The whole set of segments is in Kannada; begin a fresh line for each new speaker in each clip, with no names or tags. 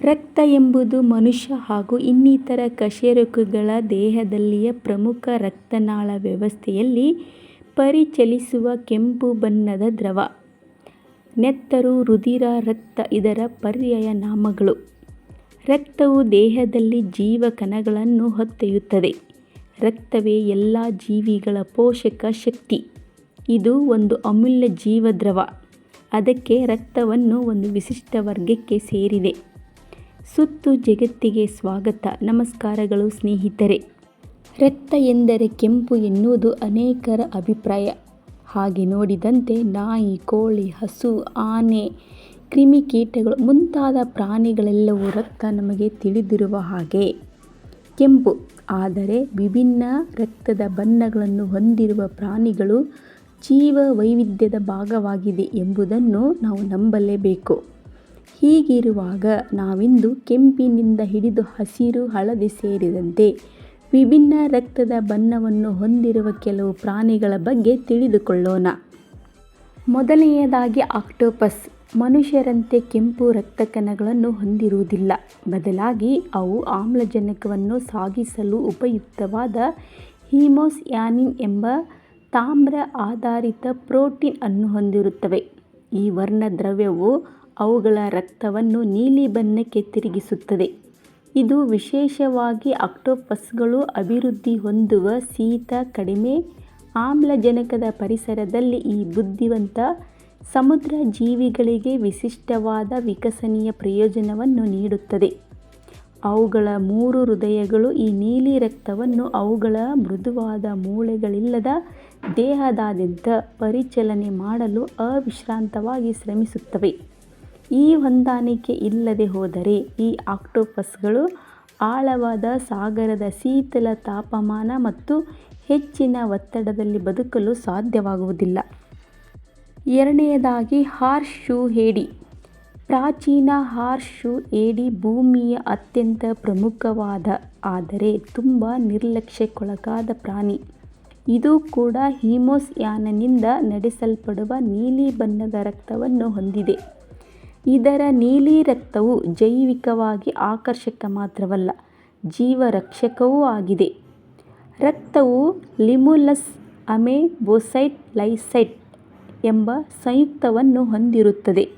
ರಕ್ತ ಎಂಬುದು ಮನುಷ್ಯ ಹಾಗೂ ಇನ್ನಿತರ ಕಶೇರುಕಗಳ ದೇಹದಲ್ಲಿಯ ಪ್ರಮುಖ ರಕ್ತನಾಳ ವ್ಯವಸ್ಥೆಯಲ್ಲಿ ಪರಿಚಲಿಸುವ ಕೆಂಪು ಬಣ್ಣದ ದ್ರವ. ನೆತ್ತರು, ರುಧಿರ, ರಕ್ತ ಇದರ ಪರ್ಯಾಯ ನಾಮಗಳು. ರಕ್ತವು ದೇಹದಲ್ಲಿ ಜೀವಕಣಗಳನ್ನು ಹೊತ್ತೊಯ್ಯುತ್ತದೆ. ರಕ್ತವೇ ಎಲ್ಲ ಜೀವಿಗಳ ಪೋಷಕ ಶಕ್ತಿ. ಇದು ಒಂದು ಅಮೂಲ್ಯ ಜೀವದ್ರವ. ಅದಕ್ಕೆ ರಕ್ತವನ್ನು ಒಂದು ವಿಶಿಷ್ಟ ವರ್ಗಕ್ಕೆ ಸೇರಿದೆ. ಸುತ್ತು ಜಗತ್ತಿಗೆ ಸ್ವಾಗತ ನಮಸ್ಕಾರಗಳು ಸ್ನೇಹಿತರೆ. ರಕ್ತ ಎಂದರೆ ಕೆಂಪು ಎನ್ನುವುದು ಅನೇಕರ ಅಭಿಪ್ರಾಯ. ಹಾಗೆ ನೋಡಿದಂತೆ ನಾಯಿ, ಕೋಳಿ, ಹಸು, ಆನೆ, ಕ್ರಿಮಿಕೀಟಗಳು ಮುಂತಾದ ಪ್ರಾಣಿಗಳೆಲ್ಲವೂ ರಕ್ತ ನಮಗೆ ತಿಳಿದಿರುವ ಹಾಗೆ ಕೆಂಪು. ಆದರೆ ವಿಭಿನ್ನ ರಕ್ತದ ಬಣ್ಣಗಳನ್ನು ಹೊಂದಿರುವ ಪ್ರಾಣಿಗಳು ಜೀವ ವೈವಿಧ್ಯದ ಭಾಗವಾಗಿದೆ ಎಂಬುದನ್ನು ನಾವು ನಂಬಲೇಬೇಕು. ಹೀಗಿರುವಾಗ ನಾವಿಂದು ಕೆಂಪಿನಿಂದ ಹಿಡಿದು ಹಸಿರು, ಹಳದಿ ಸೇರಿದಂತೆ ವಿಭಿನ್ನ ರಕ್ತದ ಬಣ್ಣವನ್ನು ಹೊಂದಿರುವ ಕೆಲವು ಪ್ರಾಣಿಗಳ ಬಗ್ಗೆ ತಿಳಿದುಕೊಳ್ಳೋಣ. ಮೊದಲನೆಯದಾಗಿ ಆಕ್ಟೋಪಸ್. ಮನುಷ್ಯರಂತೆ ಕೆಂಪು ರಕ್ತ ಕಣಗಳನ್ನು ಹೊಂದಿರುವುದಿಲ್ಲ. ಬದಲಾಗಿ ಅವು ಆಮ್ಲಜನಕವನ್ನು ಸಾಗಿಸಲು ಉಪಯುಕ್ತವಾದ ಹೀಮೋಸ್ಯಾನಿನ್ ಎಂಬ ತಾಮ್ರ ಆಧಾರಿತ ಪ್ರೋಟೀನ್ ಅನ್ನು ಹೊಂದಿರುತ್ತವೆ. ಈ ವರ್ಣದ್ರವ್ಯವು ಅವುಗಳ ರಕ್ತವನ್ನು ನೀಲಿ ಬಣ್ಣಕ್ಕೆ ತಿರುಗಿಸುತ್ತದೆ. ಇದು ವಿಶೇಷವಾಗಿ ಆಕ್ಟೋಪಸ್ಗಳು ಅಭಿವೃದ್ಧಿ ಹೊಂದುವ ಶೀತ, ಕಡಿಮೆ ಆಮ್ಲಜನಕದ ಪರಿಸರದಲ್ಲಿ ಈ ಬುದ್ಧಿವಂತ ಸಮುದ್ರ ಜೀವಿಗಳಿಗೆ ವಿಶಿಷ್ಟವಾದ ವಿಕಸನೀಯ ಪ್ರಯೋಜನವನ್ನು ನೀಡುತ್ತದೆ. ಅವುಗಳ ಮೂರು ಹೃದಯಗಳು ಈ ನೀಲಿ ರಕ್ತವನ್ನು ಅವುಗಳ ಮೃದುವಾದ ಮೂಳೆಗಳಿಲ್ಲದ ದೇಹದಾದ್ಯಂತ ಪರಿಚಲನೆ ಮಾಡಲು ಅವಿಶ್ರಾಂತವಾಗಿ ಶ್ರಮಿಸುತ್ತವೆ. ಈ ಹೊಂದಾಣಿಕೆ ಇಲ್ಲದೆ ಹೋದರೆ ಈ ಆಕ್ಟೋಪಸ್ಗಳು ಆಳವಾದ ಸಾಗರದ ಶೀತಲ ತಾಪಮಾನ ಮತ್ತು ಹೆಚ್ಚಿನ ಒತ್ತಡದಲ್ಲಿ ಬದುಕಲು ಸಾಧ್ಯವಾಗುವುದಿಲ್ಲ. ಎರಡನೆಯದಾಗಿ ಹಾರ್ಸ್ ಶೂ ಏಡಿ. ಪ್ರಾಚೀನ ಹಾರ್ಸ್ ಶೂ ಏಡಿ ಭೂಮಿಯ ಅತ್ಯಂತ ಪ್ರಮುಖವಾದ, ಆದರೆ ತುಂಬ ನಿರ್ಲಕ್ಷ್ಯಕ್ಕೊಳಗಾದ ಪ್ರಾಣಿ. ಇದು ಕೂಡ ಹೀಮೋಸ್ಯಾನನಿಂದ ನಡೆಸಲ್ಪಡುವ ನೀಲಿ ಬಣ್ಣದ ರಕ್ತವನ್ನು ಹೊಂದಿದೆ. ಇದರ ನೀಲಿ ರಕ್ತವು ಜೈವಿಕವಾಗಿ ಆಕರ್ಷಕ ಮಾತ್ರವಲ್ಲ, ಜೀವರಕ್ಷಕವೂ ಆಗಿದೆ. ರಕ್ತವು ಲಿಮುಲಸ್ ಅಮೆಬೋಸೈಟ್ ಲೈಸೈಟ್ ಎಂಬ ಸಂಯುಕ್ತವನ್ನು ಹೊಂದಿರುತ್ತದೆ.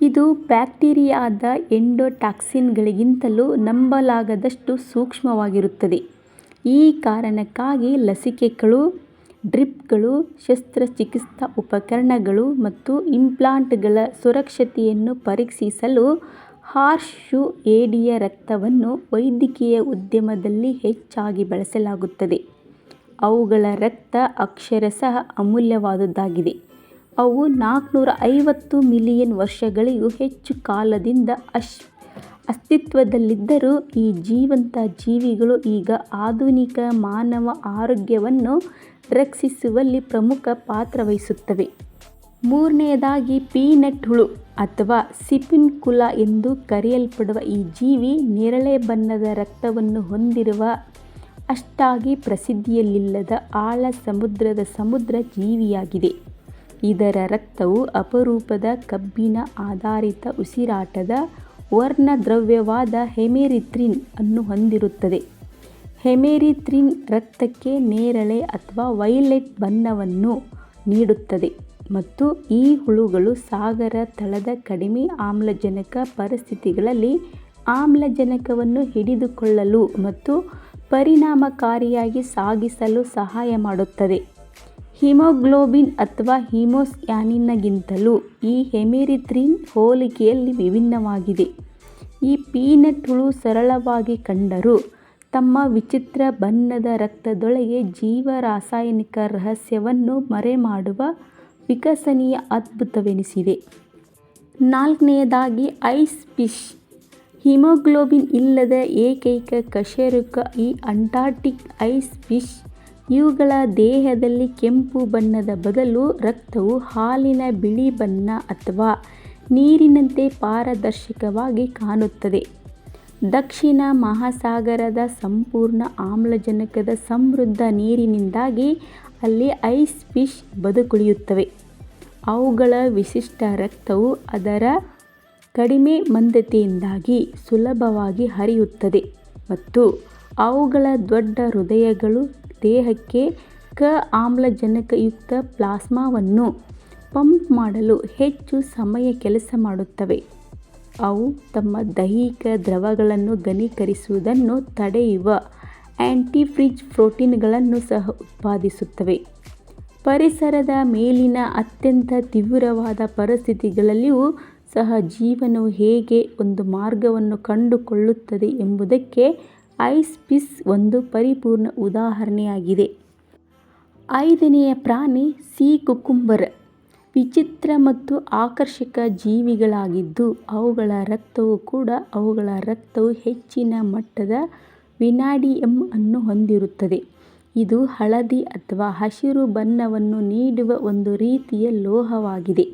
ಇದು ಬ್ಯಾಕ್ಟೀರಿಯಾದ ಎಂಡೋಟಾಕ್ಸಿನ್ಗಳಿಗಿಂತಲೂ ನಂಬಲಾಗದಷ್ಟು ಸೂಕ್ಷ್ಮವಾಗಿರುತ್ತದೆ. ಈ ಕಾರಣಕ್ಕಾಗಿ ಲಸಿಕೆಗಳು, ಡ್ರಿಪ್ಗಳು, ಶಸ್ತ್ರಚಿಕಿತ್ಸಾ ಉಪಕರಣಗಳು ಮತ್ತು ಇಂಪ್ಲಾಂಟ್ಗಳ ಸುರಕ್ಷತೆಯನ್ನು ಪರೀಕ್ಷಿಸಲು ಹಾರ್ಶ್ ಶೂ ಏಡಿಯ ರಕ್ತವನ್ನು ವೈದ್ಯಕೀಯ ಉದ್ಯಮದಲ್ಲಿ ಹೆಚ್ಚಾಗಿ ಬಳಸಲಾಗುತ್ತದೆ. ಅವುಗಳ ರಕ್ತ ಅಕ್ಷರಶಃ ಅಮೂಲ್ಯವಾದುದಾಗಿದೆ. ಅವು ನಾಲ್ಕುನೂರ ಐವತ್ತು ಮಿಲಿಯನ್ ವರ್ಷಗಳಿಗೂ ಹೆಚ್ಚು ಕಾಲದಿಂದ ಅಸ್ತಿತ್ವದಲ್ಲಿದ್ದರೂ ಈ ಜೀವಂತ ಜೀವಿಗಳು ಈಗ ಆಧುನಿಕ ಮಾನವ ಆರೋಗ್ಯವನ್ನು ರಕ್ಷಿಸುವಲ್ಲಿ ಪ್ರಮುಖ ಪಾತ್ರ ವಹಿಸುತ್ತವೆ ಮೂರನೆಯದಾಗಿ ಪೀನಟ್ ಹುಳು ಅಥವಾ ಸಿಪಿನ್ಕುಲಾ ಎಂದು ಕರೆಯಲ್ಪಡುವ ಈ ಜೀವಿ ನೇರಳೆ ಬಣ್ಣದ ರಕ್ತವನ್ನು ಹೊಂದಿರುವ ಅಷ್ಟಾಗಿ ಪ್ರಸಿದ್ಧಿಯಲ್ಲಿಲ್ಲದ ಆಳ ಸಮುದ್ರದ ಸಮುದ್ರ ಜೀವಿಯಾಗಿದೆ. ಇದರ ರಕ್ತವು ಅಪರೂಪದ ಕಬ್ಬಿನ ಆಧಾರಿತ ಉಸಿರಾಟದ ವರ್ಣದ್ರವ್ಯವಾದ ಹೆಮೆರಿಥ್ರಿನ್ ಅನ್ನು ಹೊಂದಿರುತ್ತದೆ. ಹೆಮೆರಿಥ್ರಿನ್ ರಕ್ತಕ್ಕೆ ನೇರಳೆ ಅಥವಾ ವೈಲೆಟ್ ಬಣ್ಣವನ್ನು ನೀಡುತ್ತದೆ ಮತ್ತು ಈ ಹುಳುಗಳು ಸಾಗರ ತಳದ ಕಡಿಮೆ ಆಮ್ಲಜನಕ ಪರಿಸ್ಥಿತಿಗಳಲ್ಲಿ ಆಮ್ಲಜನಕವನ್ನು ಹಿಡಿದುಕೊಳ್ಳಲು ಮತ್ತು ಪರಿಣಾಮಕಾರಿಯಾಗಿ ಸಾಗಿಸಲು ಸಹಾಯ ಮಾಡುತ್ತದೆ. ಹೀಮೋಗ್ಲೋಬಿನ್ ಅಥವಾ ಹೀಮೋಸಯಾನಿನ್ಗಿಂತಲೂ ಈ ಹೆಮೆರಿಥ್ರಿನ್ ಹೋಲಿಕೆಯಲ್ಲಿ ವಿಭಿನ್ನವಾಗಿದೆ. ಈ ಪೀನಟ್ ಹುಳು ಸರಳವಾಗಿ ಕಂಡರೂ ತಮ್ಮ ವಿಚಿತ್ರ ಬಣ್ಣದ ರಕ್ತದೊಳಗೆ ಜೀವರಾಸಾಯನಿಕ ರಹಸ್ಯವನ್ನು ಮರೆಮಾಡುವ ವಿಕಸನೀಯ ಅದ್ಭುತವೆನಿಸಿದೆ. ನಾಲ್ಕನೆಯದಾಗಿ ಐಸ್ ಫಿಶ್ ಹಿಮೋಗ್ಲೋಬಿನ್ ಇಲ್ಲದ ಏಕೈಕ ಕಶೇರುಕ ಈ ಅಂಟಾರ್ಟಿಕ್ ಐಸ್ ಫಿಷ್. ಇವುಗಳ ದೇಹದಲ್ಲಿ ಕೆಂಪು ಬಣ್ಣದ ಬದಲು ರಕ್ತವು ಹಾಲಿನ ಬಿಳಿ ಬಣ್ಣ ಅಥವಾ ನೀರಿನಂತೆ ಪಾರದರ್ಶಕವಾಗಿ ಕಾಣುತ್ತದೆ. ದಕ್ಷಿಣ ಮಹಾಸಾಗರದ ಸಂಪೂರ್ಣ ಆಮ್ಲಜನಕದ ಸಮೃದ್ಧ ನೀರಿನಿಂದಾಗಿ ಅಲ್ಲಿ ಐಸ್ ಫಿಶ್ ಬದುಕುಳಿಯುತ್ತವೆ. ಅವುಗಳ ವಿಶಿಷ್ಟ ರಕ್ತವು ಅದರ ಕಡಿಮೆ ಮಂದತೆಯಿಂದಾಗಿ ಸುಲಭವಾಗಿ ಹರಿಯುತ್ತದೆ ಮತ್ತು ಅವುಗಳ ದೊಡ್ಡ ಹೃದಯಗಳು ದೇಹಕ್ಕೆ ಕ ಆಮ್ಲಜನಕಯುಕ್ತ ಪ್ಲಾಸ್ಮಾವನ್ನು ಪಂಪ್ ಮಾಡಲು ಹೆಚ್ಚು ಸಮಯ ಕೆಲಸ ಮಾಡುತ್ತವೆ. ಅವು ತಮ್ಮ ದೈಹಿಕ ದ್ರವಗಳನ್ನು ಘನೀಕರಿಸುವುದನ್ನು ತಡೆಯುವ ಆ್ಯಂಟಿಫ್ರಿಜ್ ಪ್ರೋಟೀನ್ಗಳನ್ನು ಸಹ ಉತ್ಪಾದಿಸುತ್ತವೆ. ಪರಿಸರದ ಮೇಲಿನ ಅತ್ಯಂತ ತೀವ್ರವಾದ ಪರಿಸ್ಥಿತಿಗಳಲ್ಲಿಯೂ ಸಹ ಜೀವನವು ಹೇಗೆ ಒಂದು ಮಾರ್ಗವನ್ನು ಕಂಡುಕೊಳ್ಳುತ್ತದೆ ಎಂಬುದಕ್ಕೆ ಐಸ್ ಪಿಸ್ ಒಂದು ಪರಿಪೂರ್ಣ ಉದಾಹರಣೆಯಾಗಿದೆ. ಐದನೆಯ ಪ್ರಾಣಿ ಸೀ ಕುಕುಂಬರ್. ವಿಚಿತ್ರ ಮತ್ತು ಆಕರ್ಷಕ ಜೀವಿಗಳಾಗಿದ್ದು ಅವುಗಳ ರಕ್ತವು ಕೂಡ ಅವುಗಳ ರಕ್ತವು ಹೆಚ್ಚಿನ ಮಟ್ಟದ ವಿನಾಡಿಯಂ ಅನ್ನು ಹೊಂದಿರುತ್ತದೆ. ಇದು ಹಳದಿ ಅಥವಾ ಹಸಿರು ಬಣ್ಣವನ್ನು ನೀಡುವ ಒಂದು ರೀತಿಯ ಲೋಹವಾಗಿದೆ.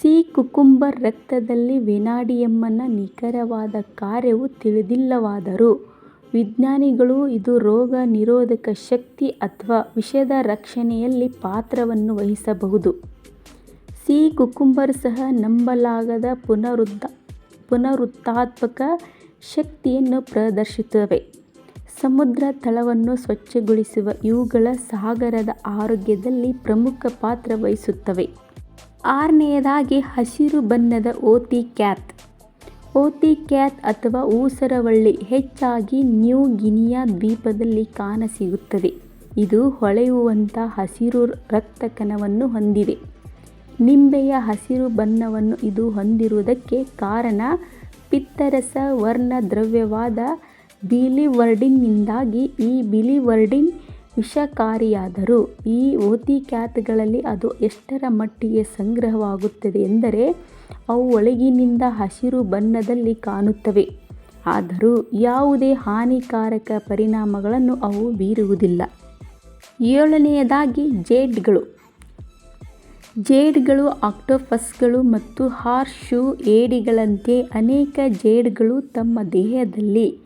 ಸಿ ಕುಕುಂಬರ್ ರಕ್ತದಲ್ಲಿ ವಿನಾಡಿಯಮ್ಮನ ನಿಖರವಾದ ಕಾರ್ಯವು ತಿಳಿದಿಲ್ಲವಾದರೂ ವಿಜ್ಞಾನಿಗಳು ಇದು ರೋಗ ನಿರೋಧಕ ಶಕ್ತಿ ಅಥವಾ ವಿಷದ ರಕ್ಷಣೆಯಲ್ಲಿ ಪಾತ್ರವನ್ನು ವಹಿಸಬಹುದು. ಸಿ ಕುಕುಂಬರ್ ಸಹ ನಂಬಲಾಗದ ಪುನರುತ್ಪಾದಕ ಶಕ್ತಿಯನ್ನು ಪ್ರದರ್ಶಿಸುತ್ತವೆ. ಸಮುದ್ರ ತಳವನ್ನು ಸ್ವಚ್ಛಗೊಳಿಸುವ ಇವುಗಳ ಸಾಗರದ ಆರೋಗ್ಯದಲ್ಲಿ ಪ್ರಮುಖ ಪಾತ್ರ ವಹಿಸುತ್ತವೆ. ಆರನೆಯದಾಗಿ ಹಸಿರು ಬಣ್ಣದ ಓತಿ ಕ್ಯಾತ್. ಓತಿ ಕ್ಯಾತ್ ಅಥವಾ ಊಸರವಳ್ಳಿ ಹೆಚ್ಚಾಗಿ ನ್ಯೂ ಗಿನಿಯಾ ದ್ವೀಪದಲ್ಲಿ ಕಾಣಸಿಗುತ್ತದೆ. ಇದು ಹೊಳೆಯುವಂಥ ಹಸಿರು ರಕ್ತ ಕಣವನ್ನು ಹೊಂದಿದೆ. ನಿಂಬೆಯ ಹಸಿರು ಬಣ್ಣವನ್ನು ಇದು ಹೊಂದಿರುವುದಕ್ಕೆ ಕಾರಣ ಪಿತ್ತರಸ ವರ್ಣ ದ್ರವ್ಯವಾದ ಬಿಲಿವರ್ಡಿನ್ನಿಂದಾಗಿ. ಈ ಬಿಲಿವರ್ಡಿನ್ ವಿಷಕಾರಿಯಾದರೂ ಈ ಓತಿ ಕ್ಯಾತ್ಗಳಲ್ಲಿ ಅದು ಎಷ್ಟರ ಮಟ್ಟಿಗೆ ಸಂಗ್ರಹವಾಗುತ್ತದೆ ಎಂದರೆ ಅವು ಒಳಗಿನಿಂದ ಹಸಿರು ಬಣ್ಣದಲ್ಲಿ ಕಾಣುತ್ತವೆ ಆದರೂ ಯಾವುದೇ ಹಾನಿಕಾರಕ ಪರಿಣಾಮಗಳನ್ನು ಅವು ಬೀರುವುದಿಲ್ಲ. ಏಳನೆಯದಾಗಿ ಜೇಡ್ಗಳು. ಜೇಡ್ಗಳು ಆಕ್ಟೋಪಸ್ಗಳು ಮತ್ತು ಹಾರ್ಶೂ ಏಡಿಗಳಂತೆ ಅನೇಕ ಜೇಡ್ಗಳು ತಮ್ಮ ದೇಹದಲ್ಲಿ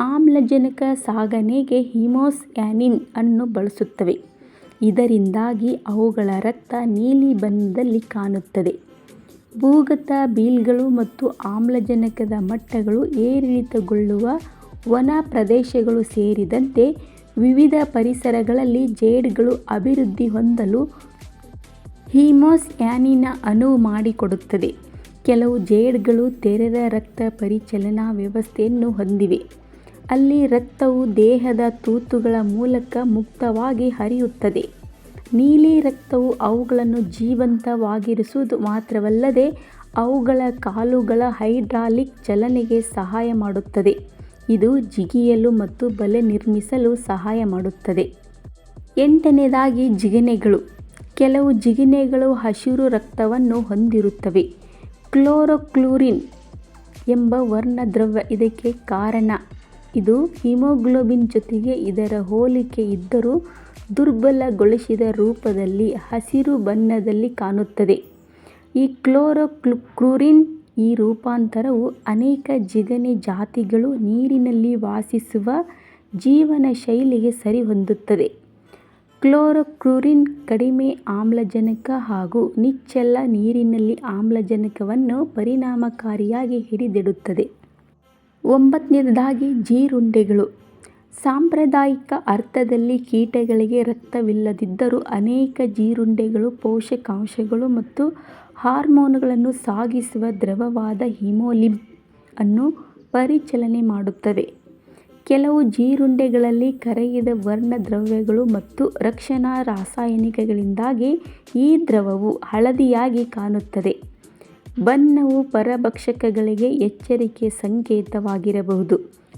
ಆಮ್ಲಜನಕ ಸಾಗಣೆಗೆ ಹಿಮೋಸ್ಯಾನಿನ್ ಅನ್ನು ಬಳಸುತ್ತವೆ. ಇದರಿಂದಾಗಿ ಅವುಗಳ ರಕ್ತ ನೀಲಿ ಬಣ್ಣದಲ್ಲಿ ಕಾಣುತ್ತದೆ. ಭೂಗತ ಬೀಲ್ಗಳು ಮತ್ತು ಆಮ್ಲಜನಕದ ಮಟ್ಟಗಳು ಏರಿಳಿತಗೊಳ್ಳುವ ವನ ಪ್ರದೇಶಗಳು ಸೇರಿದಂತೆ ವಿವಿಧ ಪರಿಸರಗಳಲ್ಲಿ ಜೇಡ್ಗಳು ಅಭಿವೃದ್ಧಿ ಹೊಂದಲು ಹೀಮೋಸಯಾನಿನ್ ಅನುವು ಮಾಡಿಕೊಡುತ್ತದೆ. ಕೆಲವು ಜೇಡ್ಗಳು ತೆರೆದ ರಕ್ತ ಪರಿಚಲನಾ ವ್ಯವಸ್ಥೆಯನ್ನು ಹೊಂದಿವೆ, ಅಲ್ಲಿ ರಕ್ತವು ದೇಹದ ತೂತುಗಳ ಮೂಲಕ ಮುಕ್ತವಾಗಿ ಹರಿಯುತ್ತದೆ. ನೀಲಿ ರಕ್ತವು ಅವುಗಳನ್ನು ಜೀವಂತವಾಗಿರಿಸುವುದು ಮಾತ್ರವಲ್ಲದೆ ಅವುಗಳ ಕಾಲುಗಳ ಹೈಡ್ರಾಲಿಕ್ ಚಲನೆಗೆ ಸಹಾಯ ಮಾಡುತ್ತದೆ, ಇದು ಜಿಗಿಯಲು ಮತ್ತು ಬಲೆ ನಿರ್ಮಿಸಲು ಸಹಾಯ ಮಾಡುತ್ತದೆ. ಎಂಟನೆಯದಾಗಿ ಜಿಗಣೆಗಳು. ಕೆಲವು ಜಿಗಿನೆಗಳು ಹಸಿರು ರಕ್ತವನ್ನು ಹೊಂದಿರುತ್ತವೆ. ಕ್ಲೋರೋಕ್ಲೋರಿನ್ ಎಂಬ ವರ್ಣದ್ರವ್ಯ ಇದಕ್ಕೆ ಕಾರಣ. ಇದು ಹಿಮೋಗ್ಲೋಬಿನ್ ಜೊತೆಗೆ ಇದರ ಹೋಲಿಕೆ ಇದ್ದರೂ ದುರ್ಬಲಗೊಳಿಸಿದ ರೂಪದಲ್ಲಿ ಹಸಿರು ಬಣ್ಣದಲ್ಲಿ ಕಾಣುತ್ತದೆ. ಈ ಕ್ಲೋರೋಕ್ಲುರಿನ್ ಈ ರೂಪಾಂತರವು ಅನೇಕ ಜಿಗಣೆ ಜಾತಿಗಳು ನೀರಿನಲ್ಲಿ ವಾಸಿಸುವ ಜೀವನಶೈಲಿಗೆ ಸರಿಹೊಂದುತ್ತದೆ. ಕ್ಲೋರೋಕ್ಲುರಿನ್ ಕಡಿಮೆ ಆಮ್ಲಜನಕ ಹಾಗೂ ನಿಚ್ಚಲ್ಲ ನೀರಿನಲ್ಲಿ ಆಮ್ಲಜನಕವನ್ನು ಪರಿಣಾಮಕಾರಿಯಾಗಿ ಹಿಡಿದಿಡುತ್ತದೆ. ಒಂಬತ್ತನೆಯದಾಗಿ ಜೀರುಂಡೆಗಳು. ಸಾಂಪ್ರದಾಯಿಕ ಅರ್ಥದಲ್ಲಿ ಕೀಟಗಳಿಗೆ ರಕ್ತವಿಲ್ಲದಿದ್ದರೂ ಅನೇಕ ಜೀರುಂಡೆಗಳು, ಪೋಷಕಾಂಶಗಳು ಮತ್ತು ಹಾರ್ಮೋನುಗಳನ್ನು ಸಾಗಿಸುವ ದ್ರವವಾದ ಹಿಮೋಲಿಮ್ ಅನ್ನು ಪರಿಚಲನೆ ಮಾಡುತ್ತವೆ. ಕೆಲವು ಜೀರುಂಡೆಗಳಲ್ಲಿ ಕರಗಿದ ವರ್ಣದ್ರವ್ಯಗಳು ಮತ್ತು ರಕ್ಷಣಾ ರಾಸಾಯನಿಕಗಳಿಂದಾಗಿ ಈ ದ್ರವವು ಹಳದಿಯಾಗಿ ಕಾಣುತ್ತದೆ. ಬಣ್ಣವು ಪರಭಕ್ಷಕಗಳಿಗೆ ಎಚ್ಚರಿಕೆ ಸಂಕೇತವಾಗಿರಬಹುದು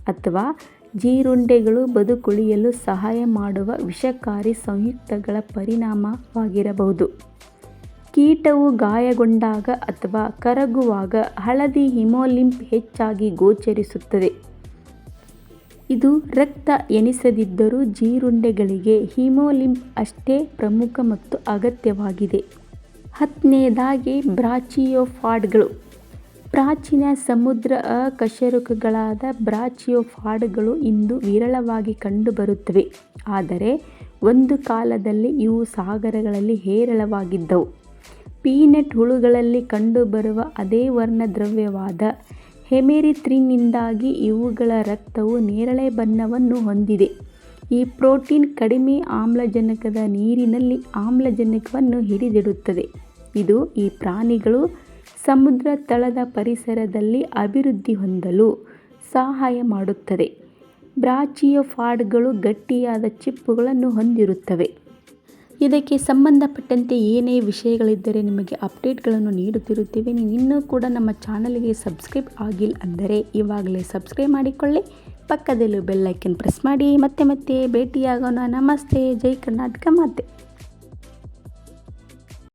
ಅಥವಾ ಜೀರುಂಡೆಗಳು ಬದುಕುಳಿಯಲು ಸಹಾಯ ಮಾಡುವ ವಿಷಕಾರಿ ಸಂಯುಕ್ತಗಳ ಪರಿಣಾಮವಾಗಿರಬಹುದು. ಕೀಟವು ಗಾಯಗೊಂಡಾಗ ಅಥವಾ ಕರಗುವಾಗ ಹಳದಿ ಹಿಮೋಲಿಂಪ್ ಹೆಚ್ಚಾಗಿ ಗೋಚರಿಸುತ್ತದೆ. ಇದು ರಕ್ತ ಎನಿಸದಿದ್ದರೂ ಜೀರುಂಡೆಗಳಿಗೆ ಹಿಮೋಲಿಂಪ್ ಅಷ್ಟೇ ಪ್ರಮುಖ ಮತ್ತು ಅಗತ್ಯವಾಗಿದೆ. ಹತ್ತನೆಯದಾಗಿ ಬ್ರಾಚಿಯೋಫಾಡ್ಗಳು ಪ್ರಾಚೀನ ಸಮುದ್ರ ಅಕಶೇರುಕಗಳಾದ ಬ್ರಾಚಿಯೋಫಾಡ್ಗಳು ಇಂದು ವಿರಳವಾಗಿ ಕಂಡುಬರುತ್ತವೆ ಆದರೆ, ಒಂದು ಕಾಲದಲ್ಲಿ ಇವು ಸಾಗರಗಳಲ್ಲಿ ಹೇರಳವಾಗಿದ್ದವು. ಪೀನಟ್ ಹುಳುಗಳಲ್ಲಿ ಕಂಡುಬರುವ ಅದೇ ವರ್ಣದ್ರವ್ಯವಾದ ಹೆಮೆರಿಥ್ರಿನ್ನಿಂದಾಗಿ ಇವುಗಳ ರಕ್ತವು ನೇರಳೆ ಬಣ್ಣವನ್ನು ಹೊಂದಿದೆ. ಈ ಪ್ರೋಟೀನ್ ಕಡಿಮೆ ಆಮ್ಲಜನಕದ ನೀರಿನಲ್ಲಿ ಆಮ್ಲಜನಕವನ್ನು ಹಿಡಿದಿಡುತ್ತದೆ, ಇದು ಈ ಪ್ರಾಣಿಗಳು ಸಮುದ್ರ ತಳದ ಪರಿಸರದಲ್ಲಿ ಅಭಿವೃದ್ಧಿ ಹೊಂದಲು ಸಹಾಯ ಮಾಡುತ್ತದೆ. ಬ್ರಾಚಿಯೋಪಾಡ್ಗಳು ಗಟ್ಟಿಯಾದ ಚಿಪ್ಪುಗಳನ್ನು ಹೊಂದಿರುತ್ತವೆ. ಇದಕ್ಕೆ ಸಂಬಂಧಪಟ್ಟಂತೆ ಏನೇ ವಿಷಯಗಳಿದ್ದರೆ ನಿಮಗೆ ಅಪ್ಡೇಟ್ಗಳನ್ನು ನೀಡುತ್ತಿರುತ್ತೇವೆ. ನೀವು ಇನ್ನೂ ಕೂಡ ನಮ್ಮ ಚಾನಲ್ಗೆ ಸಬ್ಸ್ಕ್ರೈಬ್ ಆಗಿಲ್ಲ ಅಂದರೆ ಇವಾಗಲೇ ಸಬ್ಸ್ಕ್ರೈಬ್ ಮಾಡಿಕೊಳ್ಳಿ. ಪಕ್ಕದಲ್ಲಿರೋ ಬೆಲ್ಲೈಕನ್ ಪ್ರೆಸ್ ಮಾಡಿ. ಮತ್ತೆ ಮತ್ತೆ ಭೇಟಿಯಾಗೋಣ. ನಮಸ್ತೆ. ಜೈ ಕರ್ನಾಟಕ ಮಾತೆ.